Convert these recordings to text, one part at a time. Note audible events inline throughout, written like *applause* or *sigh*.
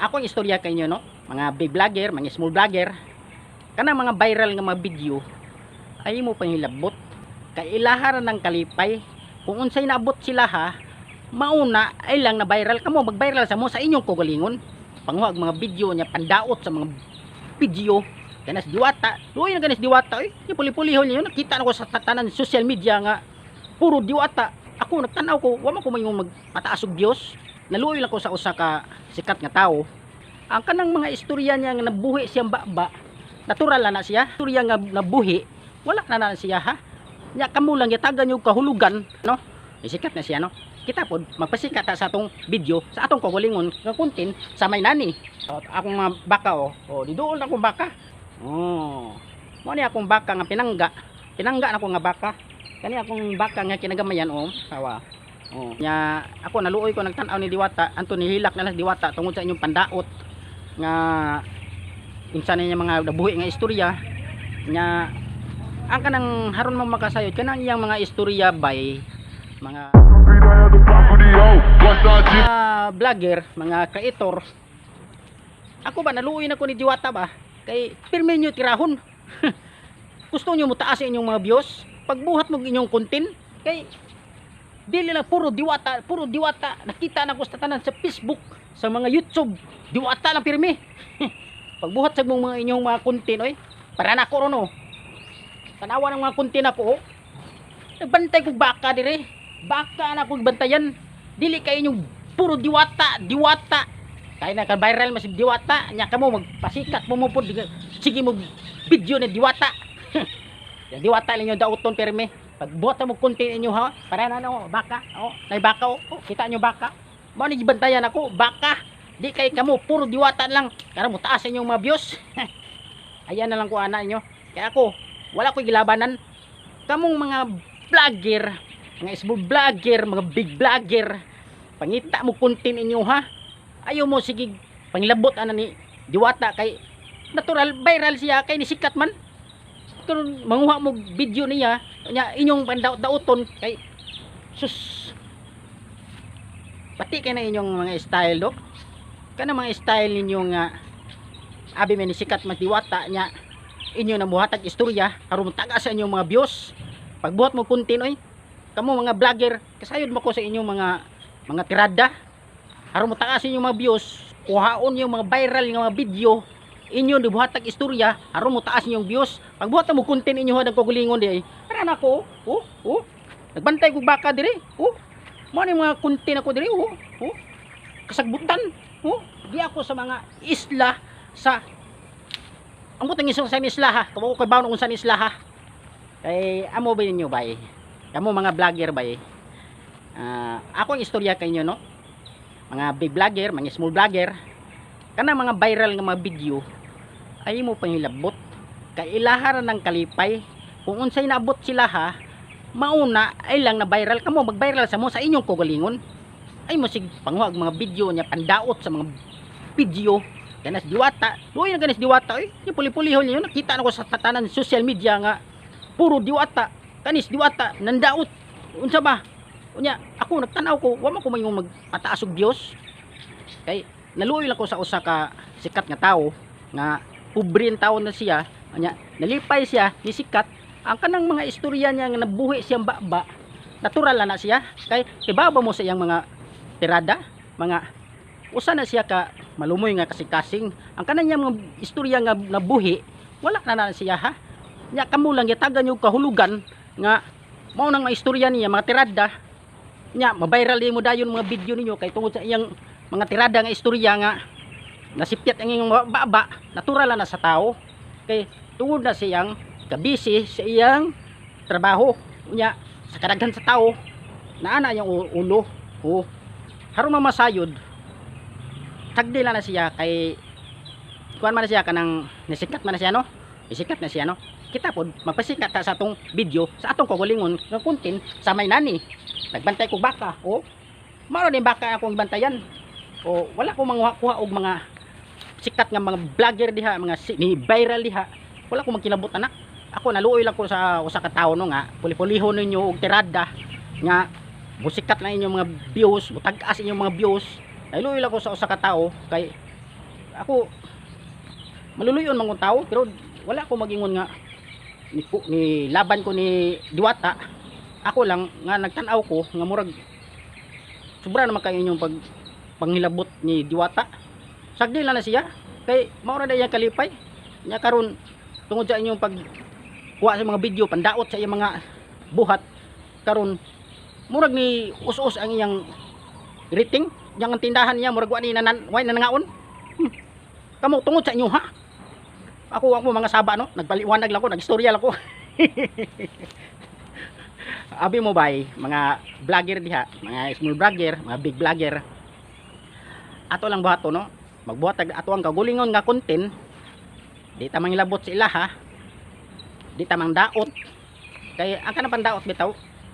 ako ang istorya kay inyo no? Mga big vlogger mga small vlogger. Kanang mga viral nga mga video ay mo panghilabot kay ilaharan ng kalipay. Kung unsay naabot sila ha mauna ay lang na viral. Kamo mag viral sa mo sa inyong kugalingon. Panguhag mga video niya pandaot sa mga video. Kanas diwata. Luoy na ganis diwata. Eh di puli-pulihon niyo nakita na ko sa tatanan social media nga puro diwata. Ako nagtanaw ko wa man ko mayong magpataas og Dios naluoy lang ko sa usa ka sikat nga tao. Ang kanang mga istorya niya nga nabuhi siyang baba natural na siya. Istorya nga nabuhi wala na na siya ha? Nya kamo lang yatagan yung kahulugan no? Isikat na siya no? Kita pod magpasikat sa atong video sa atong kagulingon nga content sa may nani. So, akong mga baka oh. Oh didool na akong baka. Oh. Mo ni akong baka nga pinangga. Pinangga na ako nga baka. Kani akong baka nga kinagamayan oh. Sawa oh nya ako naluoy ko nagtan-aw ni diwata anto nihilak na lang diwata tungod sa inyong pandaot nga insa niya mga nabuhi nga istorya nya ang kanang haron mo makasayod kanang iyang mga istorya by mga mga vlogger, mga kaitor. Ako ba naluoy na ko ni Diwata ba? Kay pirmi nyo tirahon. *laughs* Gusto nyo mo taas inyong mga views? Pagbuhat mo inyong content, kay dili lang puro Diwata, puro Diwata. Nakita na ko sa tanan sa Facebook, sa mga YouTube. Diwata lang pirmi. *laughs* Pagbuhat sa mong mga inyong mga content, oy. Para na ko ron, oh. Tanawa ng mga content ako, oh. Nagbantay kong baka dire. Baka na kong bantayan. Dili kayo yung puro diwata, diwata. Kaya na ka viral mas diwata. Nya ka mo magpasikat mo mo po. Sige mo video ni diwata. *laughs* Yung diwata ninyo dauton perme. Pag buhat mo content inyo ha. Para na no, baka. Oh, nay baka oh. oh kita nyo baka. Mo ni gibantayan ako, baka. Di kay kamo puro diwata lang. Kaya mo taas inyong mga views. *laughs* Ayan na lang ko ana nyo. Kaya ako, wala ko gilabanan. Kamong mga vlogger, mga small vlogger, mga big vlogger, pangita mo content inyo ha. Ayaw mo sige panglabot ana ni Diwata kay natural viral siya kay ni sikat man. Kung manguha mo video niya, nya inyong pandaot-daoton kay sus. Pati kay na inyong mga style do. Kana mga style ninyo nga abi man sikat man Diwata nya. Inyo na buhatag istorya aron taga sa inyong mga views. Pagbuhat mo content oy kamo mga vlogger kasayod mo ko sa inyong mga mga tirada. Aron mo taga sa inyong mga views kuhaon yung mga viral nga mga video inyo ni buhatag istorya aron mo taas inyong views. Pagbuhat mo content inyo hadang kagulingon di ay para nako oh oh nagbantay kog baka dire oh. Mo ni mga content ako dire oh oh. Kasagbutan oh. Di ako sa mga isla sa ang butang isang sa isla ha. Kamo ko bawo kung sa isla ha. Kay amo ba ninyo bay? Kamo mga vlogger bay? Ah, ako ang istorya kay inyo no? Mga big vlogger mga small vlogger. Kana mga viral nga mga video ay mo panghilabot kay ilaharan ng kalipay. Kung unsay naabot sila ha mauna ay lang na viral. Kamo mag viral sa mo sa inyong kugalingon ay mo sig panguhag mga video niya pandaot sa mga video. Kanas diwata. Luoy na ganis diwata eh. Yung puli-pulihon niyo nakita na ko sa tatanan social media nga puro diwata. Kanis diwata nandaot. Unsa ba? Unya ako nagtanaw ko wa man ko mayong magpataas og Dios kay naluoy lang ko sa usa ka sikat nga tawo nga ang tawo na siya. Unya nalipay siya ni sikat ang kanang mga istorya niya nga nabuhi siyang baba natural na na siya. Kay ibaba mo sa iyang mga tirada mga usa na siya ka malumoy nga kasing-kasing ang kanang niya mga istorya nga nabuhi wala na na siya ha? Nya kamo lang yatagan yung kahulugan nga mao nang mga istorya niya mga tirada. Nya mabiral mo dayon mga video ninyo kay tungod sa iyang mga tirada nga istorya nga nasipyat ang iyong baba. Natural na sa tao. Kay tungod na siyang kabisi sa iyang trabaho. Nya sa kadaghan sa tao. Naana yung ulo. O harong mamasayod. Tagdila na siya kay kuan man siya kanang nisikat man siya no? Isikat na siya no? Kita pod magpasikat ta sa atong video sa atong kagulingon nga content sa may nani. Nagbantay ko baka o maro din baka akong bantayan. O wala ko mga kuha og mga sikat nga mga vlogger diha mga ni viral diha. Wala ko magkinabot anak. Ako naluoy lang ko sa usa ka tawo no nga. Puli-pulihon ninyo og tirada nga busikat na inyong mga views butag-as inyong mga views. Naluoy lang ko sa usa ka tawo kay ako maluluyon mga tao pero wala ko magingon nga ni, ni laban ko ni Diwata. Ako lang nga nagtanaw ko nga murag sobra naman kayo inyong pag panghilabot ni Diwata sagdi lang na siya. Kay maura na iyang kalipay. Nya karon tungod sa inyong pag kuha sa mga video pandaot sa iyang mga buhat. Karon murag ni us-us ang iyang rating yang ang tindahan niya murag wa ni nanan way nanangaon. Hmm. kamo tungod sa inyo ha? Ako ako mga saba no? Nagpaliwanag lang ko nagistorya lang ko *laughs* abi mo bay mga vlogger diha. Mga small vlogger mga big vlogger. Ato lang buhato no magbuhat tag ato ang kagulingon nga content di ta mangilabot sa ilaha di ta mang daot kay ang kanang pandaot bitaw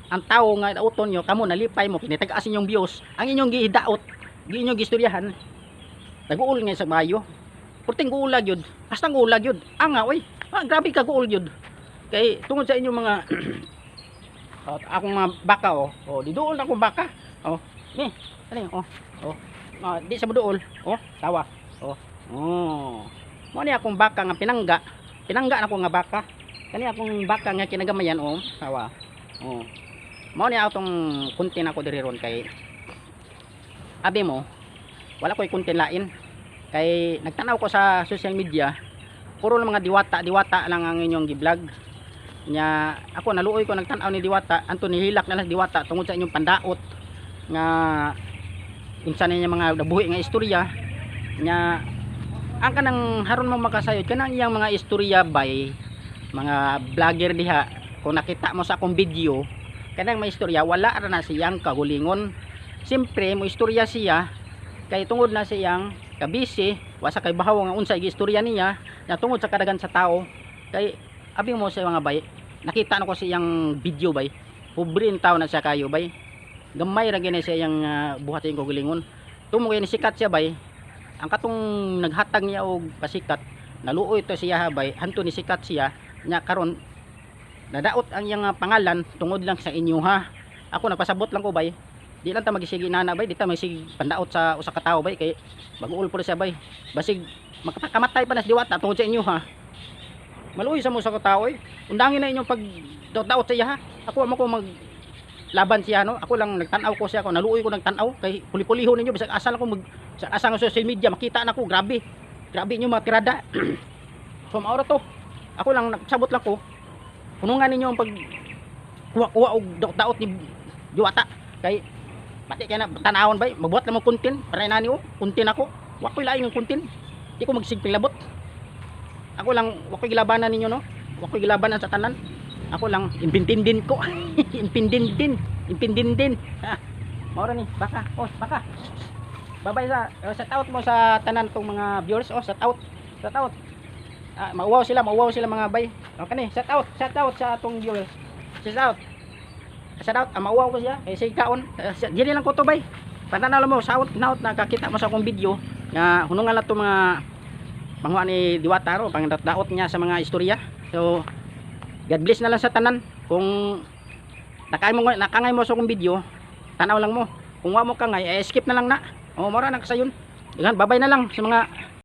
ang tao nga dauton nyo kamo nalipay mo kinitag-as inyong views ang inyong gidaot gi inyong gistoryahan nag-uul nga sa bayo Purting guulag yun. Hasta guulag yun. Anga, oy. Ah, grabe ka guul yun. Kay tungod sa inyong mga oh, *clears throat* akong mga baka oh. Oh, di dool akong baka. Oh. Ni, ano oh. Oh. Ah, di sa dool. Oh, tawa. Oh. Oh. Mo ni akong baka nga pinangga. Pinangga na ko nga baka. Kani akong baka nga kinagamayan oh. Tawa. Oh. Mo ni atong kuntin ako diri ron kay Abi mo, wala ko'y kuntin lain kay nagtanaw ko sa social media puro lang mga diwata diwata lang ang inyong gi-vlog nya ako naluoy ko nagtanaw ni diwata anto nihilak na lang diwata tungod sa inyong pandaot nga unsa niya mga nabuhi nga istorya nya ang kanang haron mo makasayod kanang iyang mga istorya bay mga vlogger diha kung nakita mo sa akong video kanang may istorya wala ra na siyang kagulingon siyempre mo istorya siya kay tungod na siyang kabisi wasa kay bahaw nga unsa istorya niya na tungod sa kadagan sa tao kay abi mo sa mga bay nakita na ko siyang video bay pobre in tao na siya kayo bay gamay ra gini siya yung uh, buhat yung kugilingon tumo ni sikat siya bay. Ang katong naghatag niya og pasikat naluoy to siya ha bay. Hanto ni sikat siya nya karon nadaot ang iyang ah, pangalan tungod lang sa inyo ha. Ako nagpasabot lang ko bay. Di lang ta magisigi nana bay. Di ta magisigi pandaot sa usa ka tawo bay. Kay baguol po siya bay. Basig makapakamatay pa na si diwata tungod sa inyo ha. Maluoy sa mo sa tao eh undangin na inyong pag daot sa iya ha. Ako mo ko mag laban siya no? Ako lang nagtanaw ko siya ako. Naluoy ko nagtanaw. Kay puli-puliho ninyo bisag asa ko mag sa asa nga social media makita na ko grabe. Grabe inyo mga tirada. *clears throat* So maura to. Ako lang nagsabot lang ko. Punungan ninyo ang pag kuha-kuha og daot-daot ni diwata. Kay Pati kaya na tanawon bay, magbuhat lang mo kuntin. Para nani oh, kuntin ako. Wa ko'y lain ng kuntin. Di ko magsigping labot. Ako lang wa ko'y gilabanan ninyo no. Wa ko'y gilabanan sa tanan. Ako lang impintindin ko. *laughs* impindindin, impindindin. Ha. Mao ni, baka. Oh, baka. Babay sa uh, shout out mo sa tanan tong mga viewers. Oh, shout out. Shout out. Ah, mauwaw sila, mauwaw sila mga bay. Okay ni, shout out, shout out sa atong viewers. Shout out shout out amawaw ko siya kay say kaon uh, dili lang ko to bay pananaw mo shout out nakakita mo sa akong video nga hunungan na to mga pangwa ni Diwata ro pangdaot niya sa mga istorya so God bless na lang sa tanan. Kung nakay mo nakangay mo sa akong video tanaw lang mo. Kung wa mo kangay eh, skip na lang na. O mora na kasayon. Yan, babay na lang sa mga